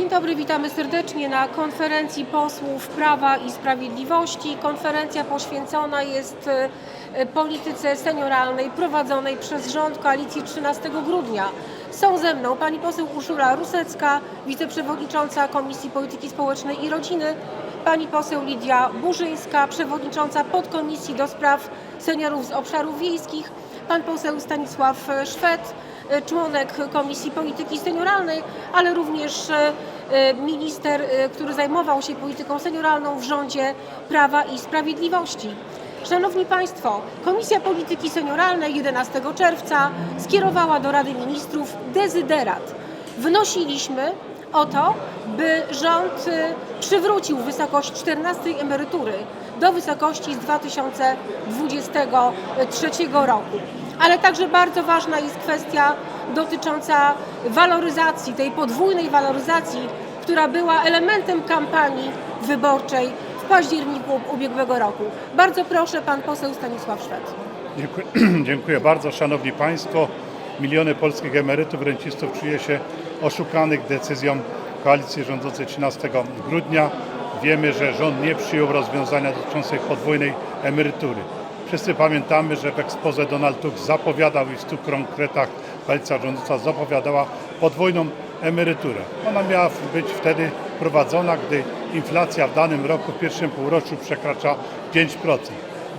Dzień dobry, witamy serdecznie na konferencji posłów Prawa i Sprawiedliwości. Konferencja poświęcona jest e, polityce senioralnej prowadzonej przez rząd koalicji 13 grudnia. Są ze mną pani poseł Urszula Rusecka, wiceprzewodnicząca Komisji Polityki Społecznej i Rodziny, pani poseł Lidia Burzyńska, przewodnicząca podkomisji do spraw seniorów z obszarów wiejskich, pan poseł Stanisław Szwed, członek Komisji Polityki Senioralnej, ale również e, e, minister, e, który zajmował się polityką senioralną w rządzie Prawa i Sprawiedliwości. Szanowni Państwo, Komisja Polityki Senioralnej 11 czerwca skierowała do Rady Ministrów dezyderat. Wnosiliśmy o to, by rząd przywrócił wysokość 14 emerytury do wysokości z 2023 roku. Ale także bardzo ważna jest kwestia dotycząca waloryzacji, tej podwójnej waloryzacji, która była elementem kampanii wyborczej w październiku ubiegłego roku. Bardzo proszę, pan poseł Stanisław Szwed. Dziękuję, dziękuję bardzo. Szanowni Państwo, miliony polskich emerytów, rencistów czuje się oszukanych decyzją koalicji rządzącej 13 grudnia. Wiemy, że rząd nie przyjął rozwiązania dotyczącej podwójnej emerytury. Wszyscy pamiętamy, że w ekspoze Donald Tusk zapowiadał i w stu konkretach koalicja rządząca zapowiadała podwójną emeryturę. Ona miała być wtedy prowadzona, gdy inflacja w danym roku w pierwszym półroczu przekracza 5%.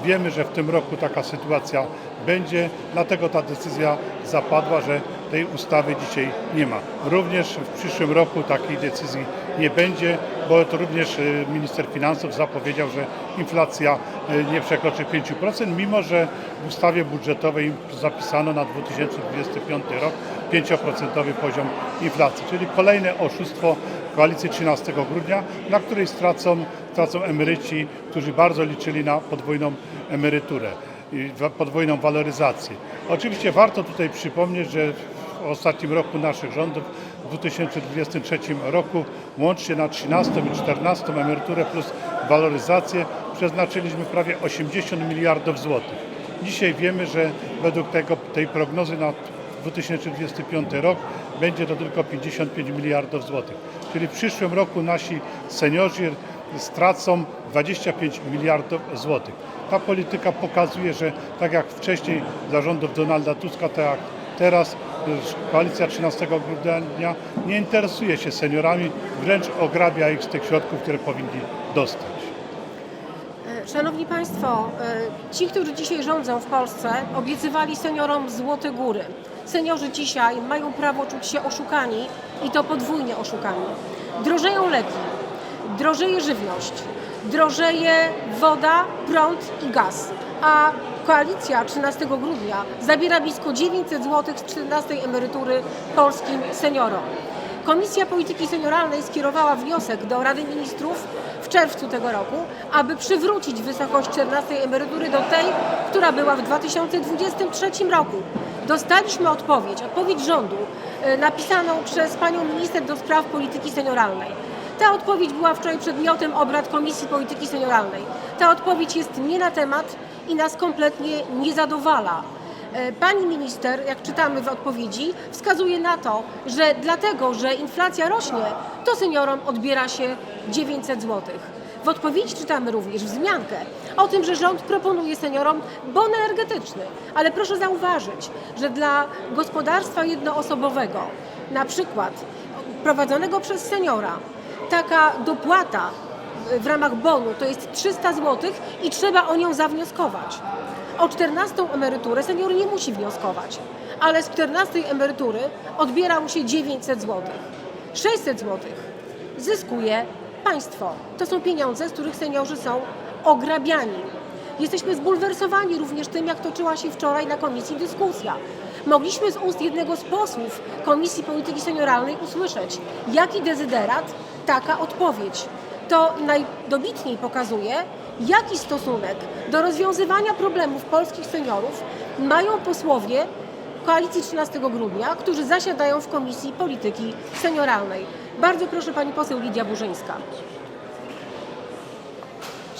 Wiemy, że w tym roku taka sytuacja będzie, dlatego ta decyzja zapadła, że tej ustawy dzisiaj nie ma. Również w przyszłym roku takiej decyzji nie będzie, bo to również y, minister finansów zapowiedział, że inflacja y, nie przekroczy 5%, mimo że w ustawie budżetowej zapisano na 2025 rok 5% poziom inflacji, czyli kolejne oszustwo koalicji 13 grudnia, na której stracą, stracą emeryci, którzy bardzo liczyli na podwójną emeryturę i podwójną waloryzację. Oczywiście warto tutaj przypomnieć, że w ostatnim roku naszych rządów, 2023 roku, łącznie na 13 i 14 emeryturę plus waloryzację przeznaczyliśmy prawie 80 miliardów złotych. Dzisiaj wiemy, że według tego, tej prognozy na 2025 rok będzie to tylko 55 miliardów złotych. Czyli w przyszłym roku nasi seniorzy stracą 25 miliardów złotych. Ta polityka pokazuje, że tak jak wcześniej zarządów Donalda Tuska, tak jak teraz koalicja 13 grudnia nie interesuje się seniorami, wręcz ograbia ich z tych środków, które powinni dostać. E, Szanowni Państwo, e, ci, którzy dzisiaj rządzą w Polsce, obiecywali seniorom złote góry. Seniorzy dzisiaj mają prawo czuć się oszukani i to podwójnie oszukani. Drożeją leki, drożeje żywność, drożeje woda, prąd i gaz, a koalicja 13 grudnia zabiera blisko 900 zł z 14 emerytury polskim seniorom. Komisja Polityki Senioralnej skierowała wniosek do Rady Ministrów w czerwcu tego roku, aby przywrócić wysokość 14 emerytury do tej, która była w 2023 roku. Dostaliśmy odpowiedź, odpowiedź rządu e, napisaną przez panią minister do spraw polityki senioralnej. Ta odpowiedź była wczoraj przedmiotem obrad Komisji Polityki Senioralnej. Ta odpowiedź jest nie na temat i nas kompletnie nie zadowala. E, Pani minister, jak czytamy w odpowiedzi, wskazuje na to, że dlatego, że inflacja rośnie, to seniorom odbiera się 900 zł. W odpowiedzi czytamy również wzmiankę o tym, że rząd proponuje seniorom bon energetyczny. Ale proszę zauważyć, że dla gospodarstwa jednoosobowego, na przykład prowadzonego przez seniora, taka dopłata w ramach bonu to jest 300 zł i trzeba o nią zawnioskować. O 14 emeryturę senior nie musi wnioskować, ale z 14 emerytury odbiera mu się 900 zł. 600 zł zyskuje państwo. To są pieniądze, z których seniorzy są ograbiani. Jesteśmy zbulwersowani również tym, jak toczyła się wczoraj na komisji dyskusja. Mogliśmy z ust jednego z posłów Komisji Polityki Senioralnej usłyszeć, jaki dezyderat, taka odpowiedź. To najdobitniej pokazuje, jaki stosunek do rozwiązywania problemów polskich seniorów mają posłowie Koalicji 13 grudnia, którzy zasiadają w Komisji Polityki Senioralnej. Bardzo proszę pani poseł Lidia Burzyńska.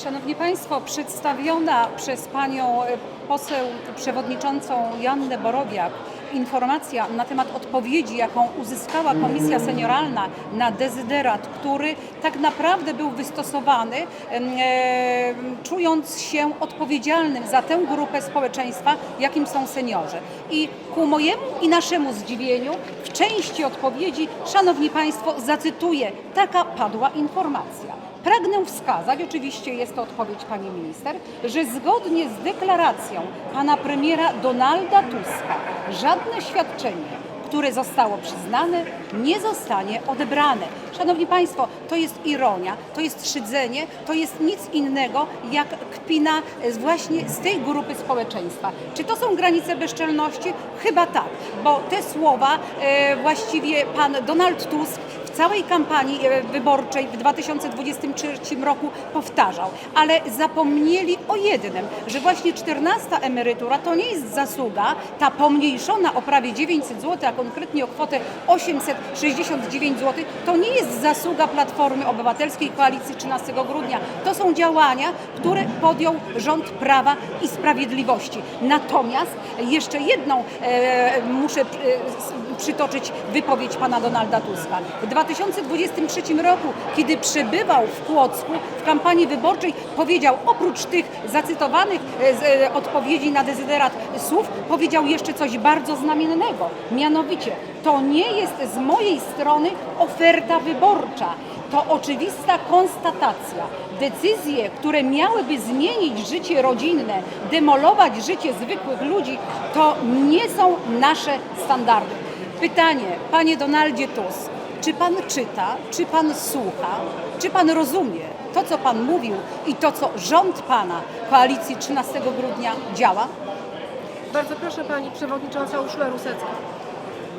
Szanowni Państwo, przedstawiona przez Panią poseł przewodniczącą Joannę Borowiak informacja na temat odpowiedzi, jaką uzyskała Komisja Senioralna na dezyderat, który tak naprawdę był wystosowany, e, czując się odpowiedzialnym za tę grupę społeczeństwa, jakim są seniorzy. I ku mojemu i naszemu zdziwieniu w części odpowiedzi, Szanowni Państwo, zacytuję, taka padła informacja. Pragnę wskazać, oczywiście jest to odpowiedź pani minister, że zgodnie z deklaracją pana premiera Donalda Tuska żadne świadczenie, które zostało przyznane, nie zostanie odebrane. Szanowni Państwo, to jest ironia, to jest szydzenie, to jest nic innego jak kpina z- właśnie z tej grupy społeczeństwa. Czy to są granice bezczelności? Chyba tak, bo te słowa e, właściwie pan Donald Tusk całej kampanii e, wyborczej w 2023 roku powtarzał, ale zapomnieli o jednym, że właśnie 14 emerytura to nie jest zasługa, ta pomniejszona o prawie 900 zł, a konkretnie o kwotę 869 zł, to nie jest zasługa Platformy Obywatelskiej Koalicji 13 grudnia. To są działania, które podjął rząd Prawa i Sprawiedliwości. Natomiast jeszcze jedną e, muszę e, przytoczyć wypowiedź pana Donalda Tuska. W 2023 roku, kiedy przebywał w Płocku w kampanii wyborczej, powiedział oprócz tych zacytowanych e, z, e, odpowiedzi na dezyderat słów, powiedział jeszcze coś bardzo znamiennego. Mianowicie, to nie jest z mojej strony oferta wyborcza. To oczywista konstatacja. Decyzje, które miałyby zmienić życie rodzinne, demolować życie zwykłych ludzi, to nie są nasze standardy. Pytanie, panie Donaldzie Tusk, czy pan czyta, czy pan słucha, czy pan rozumie to, co pan mówił i to, co rząd pana koalicji 13 grudnia działa? Bardzo proszę pani przewodnicząca Urszula Rusecka.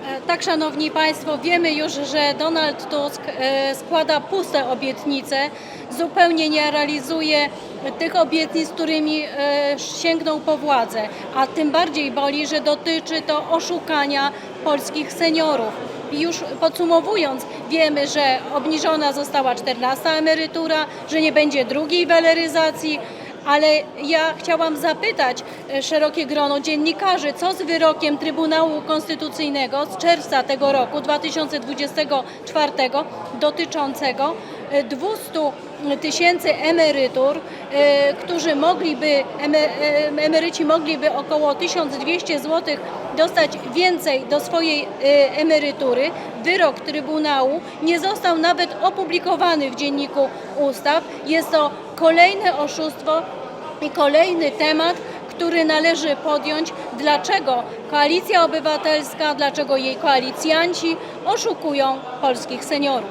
E, Tak, Szanowni Państwo, wiemy już, że Donald Tusk e, składa puste obietnice, zupełnie nie realizuje tych obietnic, którymi e, sięgnął po władzę, a tym bardziej boli, że dotyczy to oszukania polskich seniorów. I już podsumowując, wiemy, że obniżona została 14 emerytura, że nie będzie drugiej waloryzacji, ale ja chciałam zapytać e, szerokie grono dziennikarzy, co z wyrokiem Trybunału Konstytucyjnego z czerwca tego roku 2024 dotyczącego e, 200 tysięcy emerytur, e, którzy mogliby, eme- e, emeryci mogliby około 1200 zł dostać więcej do swojej e, emerytury. Wyrok Trybunału nie został nawet opublikowany w Dzienniku Ustaw. Jest to kolejne oszustwo i kolejny temat, który należy podjąć, dlaczego Koalicja Obywatelska, dlaczego jej koalicjanci oszukują polskich seniorów.